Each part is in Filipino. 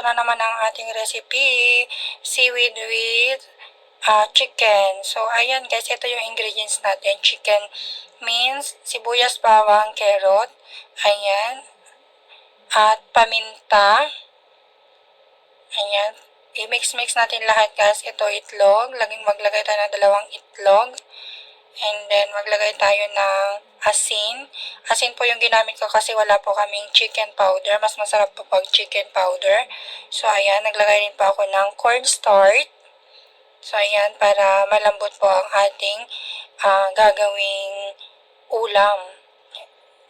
ito na naman ang ating recipe, seaweed with uh, chicken. So, ayan guys, ito yung ingredients natin. Chicken means sibuyas, bawang, carrot, ayan, at paminta, ayan, i-mix-mix natin lahat guys. Ito itlog, laging maglagay tayo ng dalawang itlog, and then maglagay tayo ng asin. Asin po yung ginamit ko kasi wala po kaming chicken powder. Mas masarap po pag chicken powder. So, ayan, naglagay din po ako ng cornstarch. So, ayan, para malambot po ang ating ah, gagawing ulam.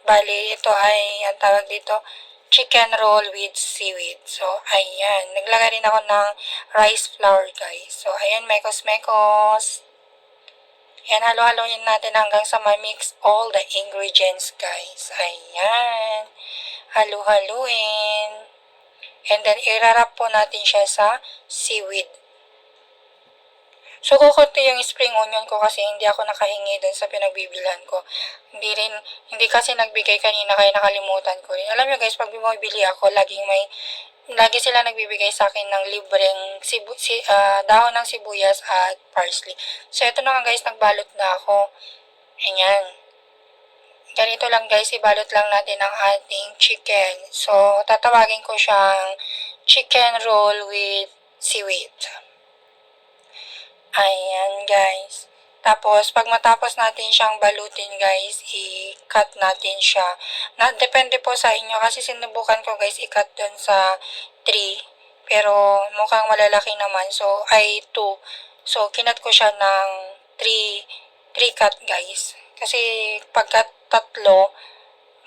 Bali, ito ay, ang tawag dito, chicken roll with seaweed. So, ayan. Naglagay rin ako ng rice flour, guys. So, ayan, mekos-mekos. Yan, halo-haloin natin hanggang sa ma-mix all the ingredients, guys. Ayan. Halo-haluin. And then, irarap po natin siya sa seaweed. So, kukunti yung spring onion ko kasi hindi ako nakahingi dun sa pinagbibilhan ko. Hindi rin, hindi kasi nagbigay kanina kaya nakalimutan ko rin. Alam nyo guys, pag bumibili ako, laging may, lagi sila nagbibigay sa akin ng libreng sibu, si, ah, dahon ng sibuyas at parsley. So, ito na nga guys, nagbalot na ako. Ayan. Ganito lang guys, ibalot lang natin ang ating chicken. So, tatawagin ko siyang chicken roll with seaweed. Ayan, guys. Tapos, pag matapos natin siyang balutin, guys, i-cut natin siya. Na, depende po sa inyo kasi sinubukan ko, guys, i-cut dun sa 3. Pero, mukhang malalaki naman. So, ay 2. So, kinat ko siya ng 3, 3 cut, guys. Kasi, pagka tatlo,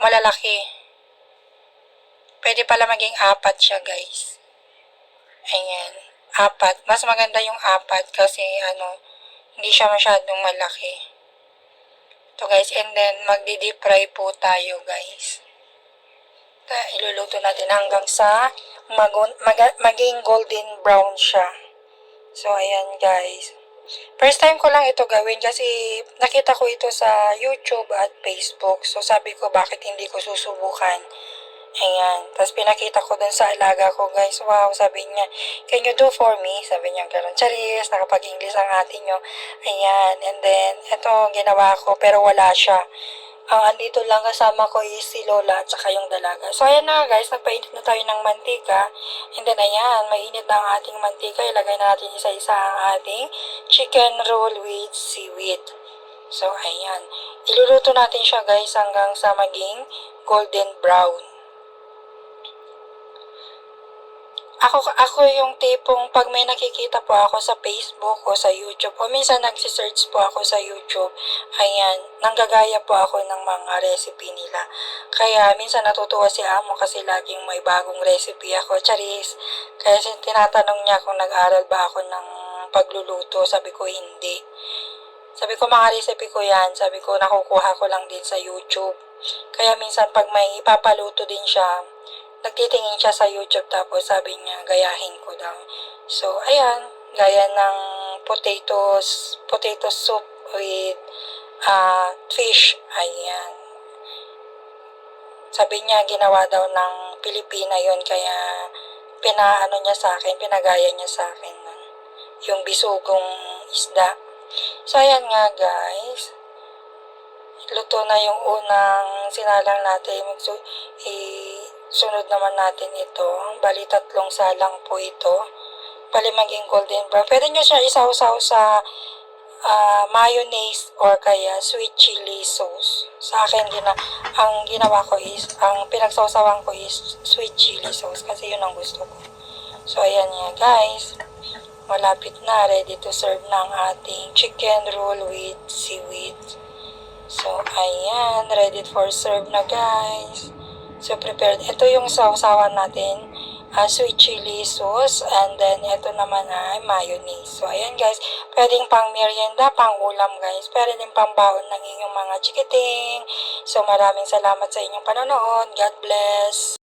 malalaki. Pwede pala maging apat siya, guys. Ayan apat. Mas maganda yung apat kasi ano, hindi siya masyadong malaki. Ito guys, and then magdi-deep fry po tayo guys. Ta iluluto natin hanggang sa magun mag maging golden brown siya. So, ayan guys. First time ko lang ito gawin kasi nakita ko ito sa YouTube at Facebook. So, sabi ko bakit hindi ko susubukan. Ayan. Tapos pinakita ko dun sa alaga ko, guys. Wow, sabi niya, can you do for me? Sabi niya, gano'n. Charis, nakapag-English ang atin nyo. Ayan. And then, ito, ginawa ko, pero wala siya. Ang andito lang kasama ko is si Lola at saka yung dalaga. So, ayan na guys, nagpainit na tayo ng mantika. And then, ayan, mainit na ang ating mantika. Ilagay na natin isa-isa ang ating chicken roll with seaweed. So, ayan. Iluluto natin siya guys hanggang sa maging golden brown. Ako, ako yung tipong pag may nakikita po ako sa Facebook o sa YouTube o minsan nagsisearch po ako sa YouTube, ayan, nanggagaya po ako ng mga recipe nila. Kaya minsan natutuwa si Amo kasi laging may bagong recipe ako. Charis, kaya tinatanong niya kung nag-aral ba ako ng pagluluto. Sabi ko hindi. Sabi ko mga recipe ko yan. Sabi ko nakukuha ko lang din sa YouTube. Kaya minsan pag may ipapaluto din siya, nagtitingin siya sa YouTube tapos sabi niya gayahin ko daw. So, ayan, gaya ng potatoes, potato soup with uh, fish. Ayan. Sabi niya ginawa daw ng Pilipina yon kaya pinaano niya sa akin, pinagaya niya sa akin ng yung bisugong isda. So, ayan nga guys. Luto na yung unang sinalang natin. So, i- Sunod naman natin ito. Bali, tatlong salang po ito. Bali, maging golden brown. Pwede nyo siya isaw-saw sa uh, mayonnaise or kaya sweet chili sauce. Sa akin, gina ang ginawa ko is, ang pinagsawsawan ko is sweet chili sauce kasi yun ang gusto ko. So, ayan nga guys. Malapit na. Ready to serve na ang ating chicken roll with seaweed. So, ayan. Ready for serve na guys. So, prepared. Ito yung sausawan natin. Uh, sweet chili sauce. And then, ito naman ay mayonnaise. So, ayan guys. Pwedeng pang merienda, pang ulam guys. Pwede din pang baon ng inyong mga chikiting. So, maraming salamat sa inyong panonood. God bless.